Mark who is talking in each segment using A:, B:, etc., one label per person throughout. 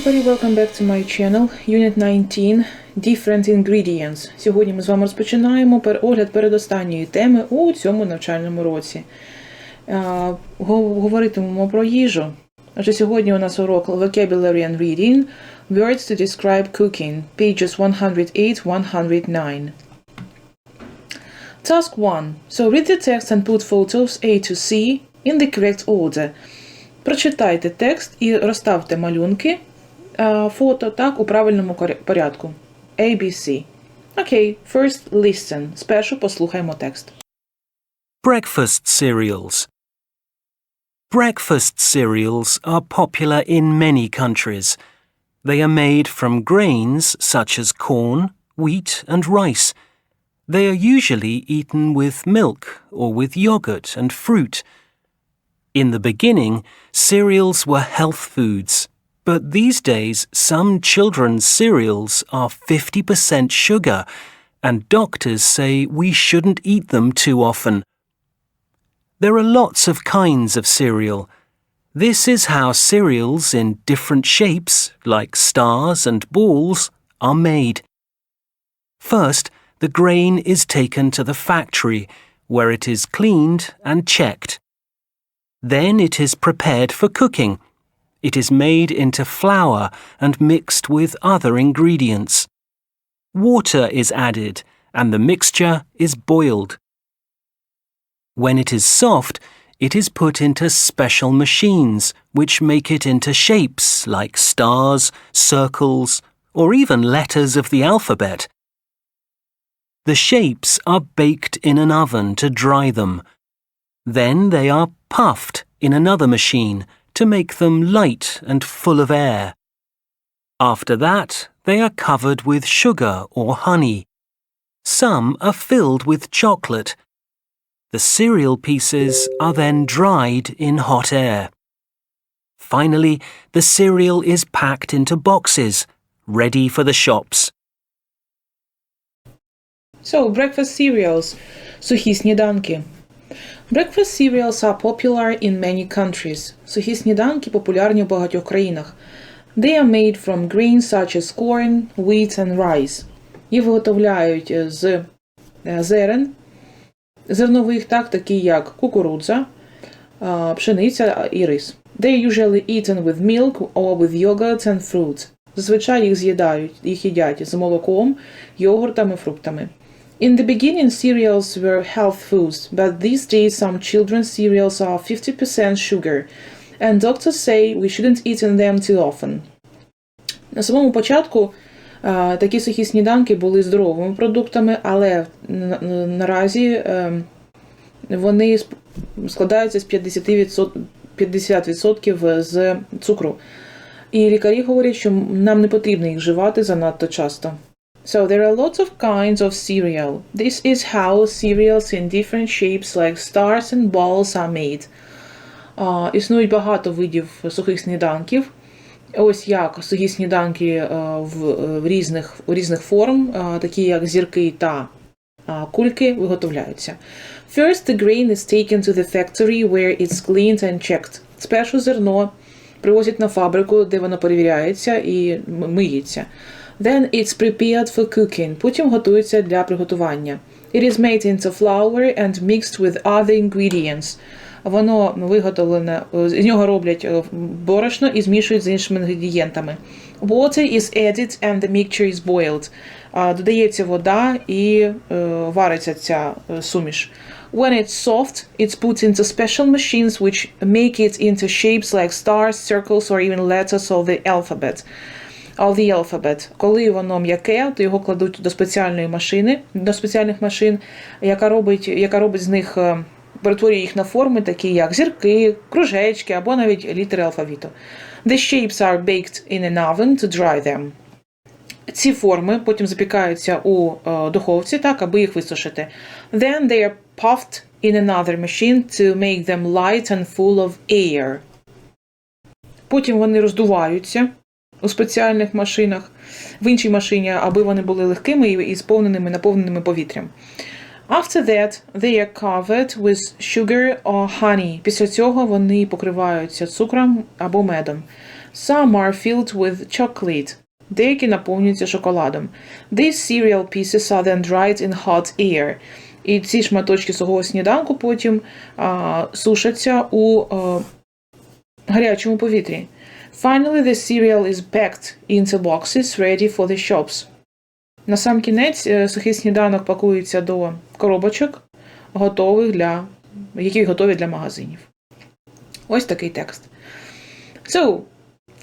A: everybody, welcome back to my channel. Unit 19 Different Ingredients. Сьогодні ми з вами розпочинаємо огляд передостанньої теми у цьому навчальному році. Е, Говоритимемо про їжу. Отже, сьогодні у нас урок Vocabulary and Reading. Words to describe cooking. Pages 108-109. Task 1. So read the text and put photos A to C in the correct order. Прочитайте текст і розставте малюнки, е, фото так у правильному коря- порядку. A, B, C. Окей, first listen. Спершу послухаймо текст.
B: Breakfast cereals. Breakfast cereals are popular in many countries. They are made from grains such as corn, wheat, and rice. They are usually eaten with milk or with yogurt and fruit. In the beginning, cereals were health foods, but these days some children's cereals are 50% sugar, and doctors say we shouldn't eat them too often. There are lots of kinds of cereal. This is how cereals in different shapes, like stars and balls, are made. First, the grain is taken to the factory, where it is cleaned and checked. Then it is prepared for cooking. It is made into flour and mixed with other ingredients. Water is added, and the mixture is boiled. When it is soft, it is put into special machines which make it into shapes like stars, circles, or even letters of the alphabet. The shapes are baked in an oven to dry them. Then they are puffed in another machine to make them light and full of air. After that, they are covered with sugar or honey. Some are filled with chocolate. The cereal pieces are then dried in hot air. Finally, the cereal is packed into boxes, ready for the shops.
A: So, breakfast cereals. Сухі сніданки. Breakfast cereals are popular in many countries. Сухі сніданки популярні в багатьох країнах. They are made from grains such as corn, wheat and rice. Їх виготовляють з е, зерен, зернових, так, такі як кукурудза, е, пшениця і рис. They are usually eaten with milk or with yogurt and fruit. Зазвичай їх з'їдають, їх їдять з молоком, йогуртами, фруктами. In the beginning, cereals were health foods, but these days some children's cereals are 50% sugar, and doctors say we shouldn't eat them too often. На самому початку такі сухі сніданки були здоровими продуктами, але на- на- наразі е, вони складаються з 50%, 50% з цукру. І лікарі говорять, що нам не потрібно їх вживати занадто часто. So there are lots of kinds of cereal. This is how cereals in different shapes like stars and balls are made. Існують багато видів сухих сніданків. Ось як сухі сніданки е, в, в різних, в різних форм, е, такі як зірки та кульки, виготовляються. First, the grain is taken to the factory where it's cleaned and checked. Спершу зерно привозять на фабрику, де воно перевіряється і миється. Then it's prepared for cooking. Потім готується для приготування. It is made into flour and mixed with other ingredients. Воно виготовлене, е, з нього роблять е, борошно і змішують з іншими інгредієнтами. Water is added and the mixture is boiled. А, Додається вода і е, вариться ця е, суміш. When it's soft, it's put into special machines which make it into shapes like stars, circles, or even letters of the alphabet. The alphabet. Коли воно м'яке, то його кладуть до спеціальної машини, до спеціальних машин, яка робить, яка робить з них, е, перетворює їх на форми, такі як зірки, кружечки або навіть літери алфавіту. The shapes are baked in an oven to dry them. Ці форми потім запікаються у е, духовці, так, аби їх висушити. Then they are puffed in another machine to make them light and full of air. Потім вони роздуваються у спеціальних машинах, в іншій машині, аби вони були легкими і сповненими, наповненими повітрям. After that, they are covered with sugar or honey. Після цього вони покриваються цукром або медом. Some are filled with chocolate. Деякі наповнюються шоколадом. These cereal pieces are then dried in hot air. І ці шматочки сухого сніданку потім а, сушаться у а, гарячому повітрі. Finally, the cereal is packed into boxes ready for the shops. На сам кінець е, сухий сніданок пакується до коробочок, готових для, які готові для магазинів. Ось такий текст. So,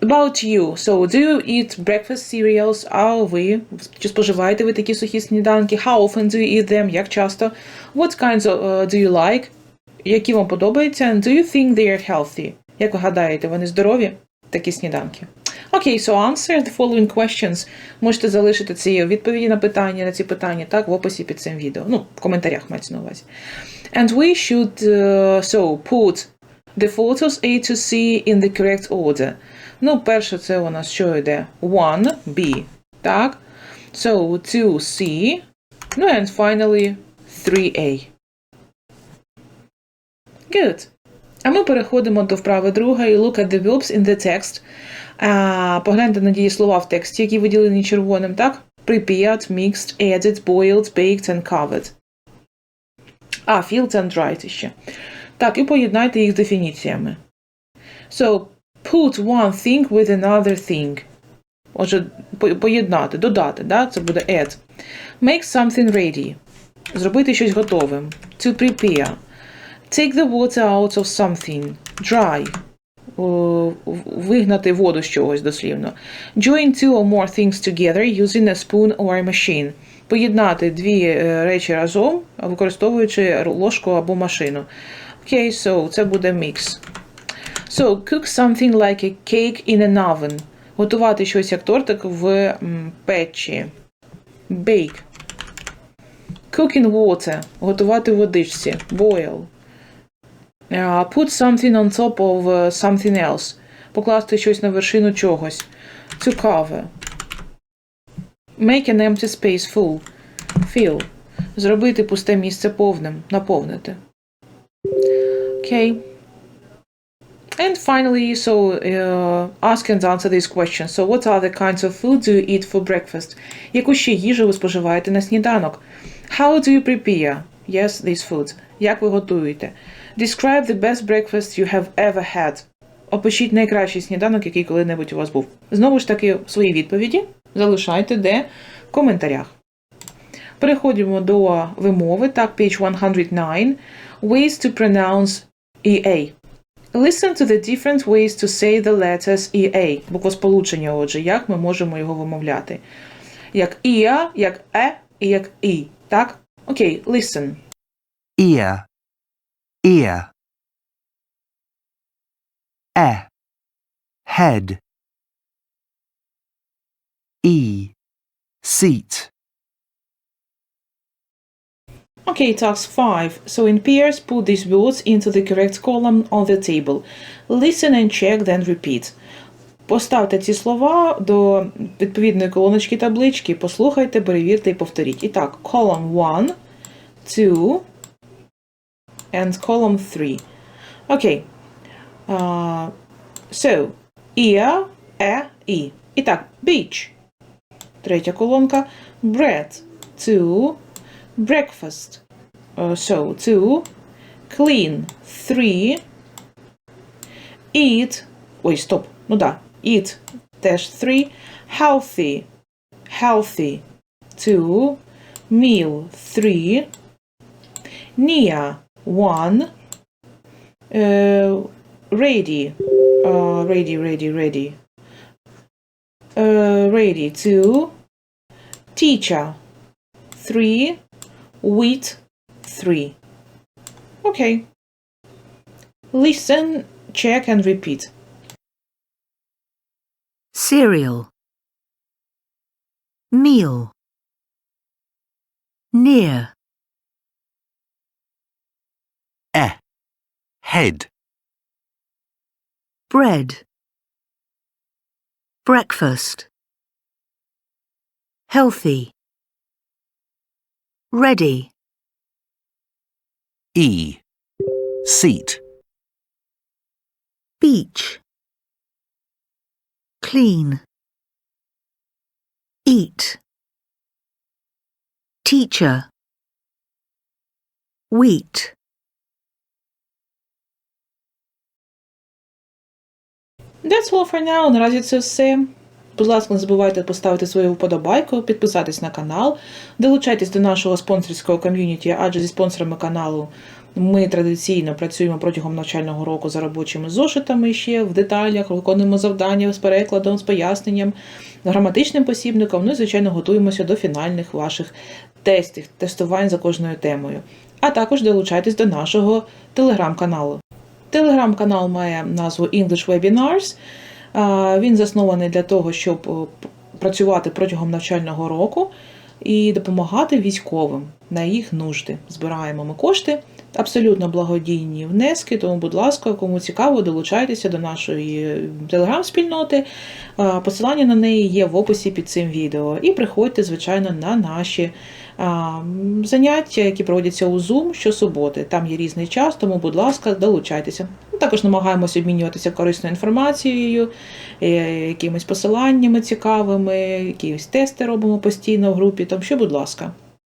A: about you. So, do you eat breakfast cereals? А ви? Чи споживаєте ви такі сухі сніданки? How often do you eat them? Як часто? What kinds of, uh, do you like? Які вам подобаються? And do you think they are healthy? Як ви гадаєте, вони здорові? Такі сніданки. Окей, so answer the following questions. Можете залишити ці відповіді на питання, на ці питання, так, в описі під цим відео. Ну, в коментарях мається на увазі. And we should uh, so put the photos A to C in the correct order. Ну, перше, це у нас що йде? 1, B. Так. So, 2C. Ну, and finally 3A. Good. А ми переходимо до вправи друга і look at the verbs in the text. Погляньте на дієслова в тексті, які виділені червоним, так? Prepared, mixed, added, boiled, baked and covered. А, filled and dried ще. Так, і поєднайте їх з дефініціями. So, put one thing with another thing. Отже, поєднати, додати, да? це буде add. Make something ready. Зробити щось готовим. To prepare. Take the water out of something. Dry. Вигнати воду з чогось дослівно. Join two or more things together using a spoon or a machine. Поєднати дві е, речі разом, використовуючи ложку або машину. Окей, so це буде mix. So, cook something like a cake in an oven. Готувати щось як тортик в печі. Bake. Cook in water. Готувати в водичці. Boil. Uh, put something on top of uh, something else. Покласти щось на вершину чогось. To cover. Make an empty space full. Fill. Зробити пусте місце повним. Наповнити. Okay. And finally, so uh, ask and answer these questions. So, what the kinds of food do you eat for breakfast? Яку ще їжу ви споживаєте на сніданок? How do you prepare? Yes, these foods. Як ви готуєте? Describe the best breakfast you have ever had. Опишіть найкращий сніданок, який коли-небудь у вас був. Знову ж таки, свої відповіді залишайте де в коментарях. Переходимо до вимови. Так, page 109. Ways to pronounce EA. Listen to the different ways to say the letters EA. Буквосполучення, отже, як ми можемо його вимовляти. Як «іа», як «е» і як «і». Так? Окей, listen.
C: ear, ear. E, head. E, seat.
A: Okay, task 5. So in pairs, put these words into the correct column on the table. Listen and check, then repeat. Поставте ці слова до відповідної колоночки таблички, послухайте, перевірте і повторіть. І так, column 1, 2, and column 3. Okay. Uh, so, ear, e, і. І так, beach. Третя колонка. Bread. Two. Breakfast. Uh, so, two. Clean. Three. Eat. Ой, стоп. Ну да. Eat. Теж three. Healthy. Healthy. Two. Meal. Three. Near. One. Uh, ready. Uh, ready, ready, ready. Uh, ready. Two. Teacher. Three. Wheat. Three. Okay. Listen, check, and repeat.
D: cereal, meal, near,
C: E, head.
D: bread, breakfast, healthy, ready,
C: E, seat.
D: beach, clean, eat, teacher, wheat,
A: That's all for now. Наразі це все. Будь ласка, не забувайте поставити свою вподобайку, підписатись на канал, долучайтесь до нашого спонсорського ком'юніті, адже зі спонсорами каналу ми традиційно працюємо протягом навчального року за робочими зошитами ще в деталях, виконуємо завдання з перекладом, з поясненням, граматичним посібником. Ну і, звичайно, готуємося до фінальних ваших тестів, тестувань за кожною темою. А також долучайтесь до нашого телеграм-каналу. Телеграм-канал має назву English Webinars. Він заснований для того, щоб працювати протягом навчального року і допомагати військовим на їх нужди. Збираємо ми кошти, абсолютно благодійні внески. Тому, будь ласка, кому цікаво, долучайтеся до нашої телеграм-спільноти. Посилання на неї є в описі під цим відео. І приходьте, звичайно, на наші заняття, які проводяться у Zoom щосуботи. Там є різний час, тому, будь ласка, долучайтеся. Ми також намагаємося обмінюватися корисною інформацією, е, якимись посиланнями цікавими, якісь тести робимо постійно в групі. Тому що, будь ласка,